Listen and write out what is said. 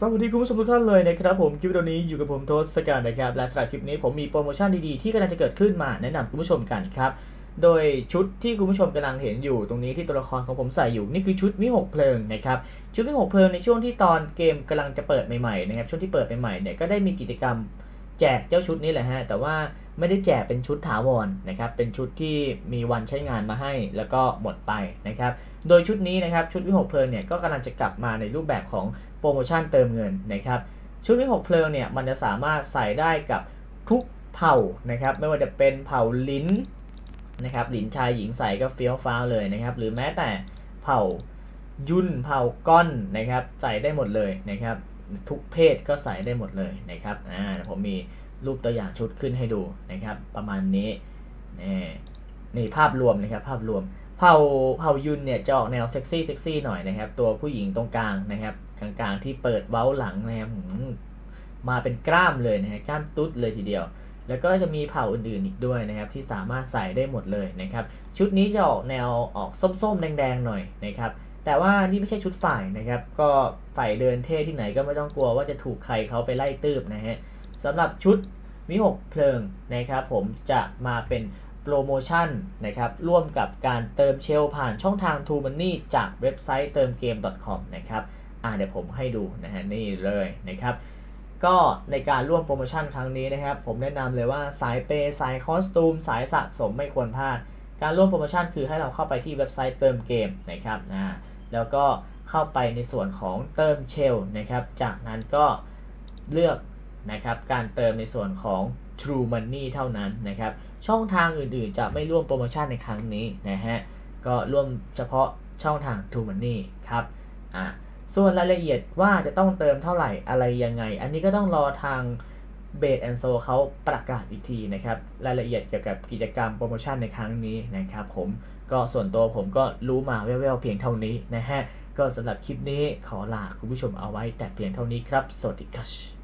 สวัสดีคุณผู้ชมทุกท่านเลยนะครับผมคลิปวิดีโอนี้อยู่กับผมโทสกันนะครับและสำหรับคลิปนี้ผมมีโปรโมชั่นดีๆที่กำลังจะเกิดขึ้นมาแนะนำคุณผู้ชมกันครับโดยชุดที่คุณผู้ชมกำลังเห็นอยู่ตรงนี้ที่ตัวละครของผมใส่อยู่นี่คือชุดมิหกเพลิงนะครับชุดมิหกเพลิงในช่วงที่ตอนเกมกำลังจะเปิดใหม่ๆนะครับช่วงที่เปิดใหม่ๆเนี่ยก็ได้มีกิจกรรม แจกเจ้าชุดนี้แหละฮะ แต่ว่าไม่ได้แจกเป็นชุดถาวรนะครับ เป็นชุดที่มีวันใช้งานมาให้แล้วก็หมดไปนะครับ โดยชุดนี้นะครับ ชุดวิหกเพลิงเนี่ยก็กำลังจะกลับมาในรูปแบบของโปรโมชั่นเติมเงินนะครับ ชุดวิหกเพลิงเนี่ยมันจะสามารถใส่ได้กับทุกเผ่านะครับ ไม่ว่าจะเป็นเผ่าลิ้นนะครับลิ้นชายหญิงใส่ก็เฟี้ยวฟ้าวเลยนะครับ หรือแม้แต่เผ่ายุ่นเผ่าก้อนนะครับ ใส่ได้หมดเลยนะครับ ทุกเพศก็ใส่ได้หมดเลยนะครับอ่าผมมีรูปตัวอย่างชุดขึ้นให้ดูนะครับ ประมาณนี้นี่นี่ภาพรวมนะครับภาพรวมเผ่าเผายุนเนี่ยจะออกแนวเซ็กซี่เซ็กซี่หน่อยนะครับ ตัวผู้หญิงตรงกลางนะครับกลางๆที่เปิดเว้าหลังนะครับมมาเป็นกล้ามเลยนะฮะกล้ามตุ๊ดเลยทีเดียว แล้วก็จะมีเผ่าอื่นๆอีกด้วยนะครับ ที่สามารถใส่ได้หมดเลยนะครับ ชุดนี้จะออกแนวออกส้มๆแดงๆหน่อยนะครับ แต่ว่านี่ไม่ใช่ชุดฝ่ายนะครับ ก็ฝ่ายเดินเท่ที่ไหนก็ไม่ต้องกลัวว่าจะถูกใครเขาไปไล่ตืบนะฮะสำหรับชุดมิหกเพลิงนะครับผมจะมาเป็นโปรโมชั่นนะครับร่วมกับการเติมเชลผ่านช่องทาง True Money จากเว็บไซต์เติมเกม .com นะครับอ่าเดี๋ยวผมให้ดูนะฮะนี่เลยนะครับก็ในการร่วมโปรโมชั่นครั้งนี้นะครับ ผมแนะนำเลยว่าสายเปสายคอสตูม สายสะสมไม่ควรพลาด การร่วมโปรโมชั่นคือให้เราเข้าไปที่เว็บไซต์เติมเกมนะครับอ่า แล้วก็เข้าไปในส่วนของเติมเชลนะครับ จากนั้นก็เลือกนะครับการเติมในส่วนของ True Money เท่านั้นนะครับ ช่องทางอื่นๆ จะไม่ร่วมโปรโมชั่นในครั้งนี้นะฮะ ก็ร่วมเฉพาะช่องทาง True Money ครับอ่าส่วนรายละเอียดว่าจะต้องเติมเท่าไหร่อะไรยังไง อันนี้ก็ต้องรอทาง เบดแอนโซเขาประกาศอีกทีนะครับ รายละเอียดเกี่ยวกับกิจกรรมโปรโมชั่นในครั้งนี้นะครับผมก็ส่วนตัวผมก็รู้มาแว่วๆเพียงเท่านี้นะฮะ ก็สำหรับคลิปนี้ขอลาคุณผู้ชมเอาไว้แต่เพียงเท่านี้ครับ สวัสดีครับ